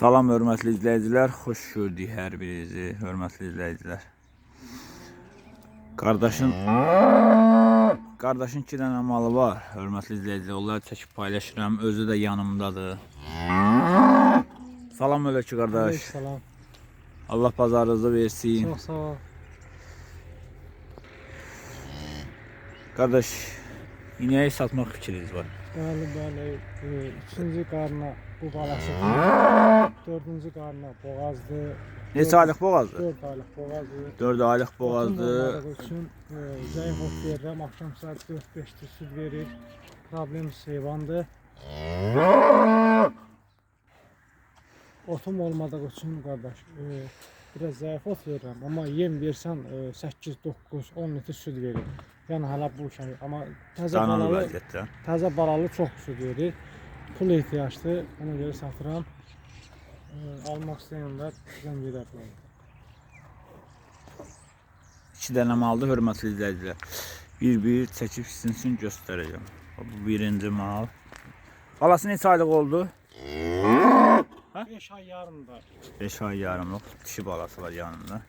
Salam hörmətli izləyicilər, xoş gördük hər birinizi, hörmətli izləyicilər. Qardaşın Qardaşın 2 dənə malı var, hörmətli izləyicilər. Onları çəkib paylaşıram, özü də yanımdadır. Salam əleykum qardaş. Selam. Allah bazarınızı versin. Çok sağ ol. Qardaş, inəyi satmaq fikriniz var. Bəli. E, üçüncü qarına bu balası. Dördüncü qarına boğazdı. Neçə aylıq boğazdır? Dört aylıq boğazdı. 4 aylıq boğazlığı üçün zəif verirəm. Axşam saat 4-5-də süd verir. Problem heyvandır. Otum olmadığı üçün qardaş, e, biraz ot verirəm. Amma yem versən e, 8, 9, 10 litr süd verir. Yəni hələ bu şey. Amma təzə Qanalı balalı vəziyyətdə. Təzə balalı çox süd verir. Pul ehtiyacdır. Ona görə satıram. Ee, almaq istəyənlər zəng edə bilər. 2 dənə maldır, hörmətli izləyicilər. Bir-bir çəkib sizin üçün göstərəcəm. Bu birinci mal. Balası neçə aylıq oldu? 5 ay yarımda. 5 ay yarımlıq dişi balası var yanında.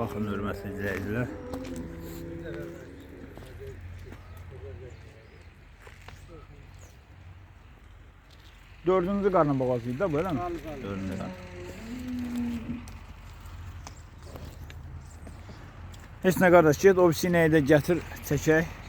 Baxın hörmətli izləyicilər. Dördüncü qarnı boğazıydı da böyle mi? Dördüncü qarnı. Heç nə qardaş, get o sinəyi də gətir, çəkək.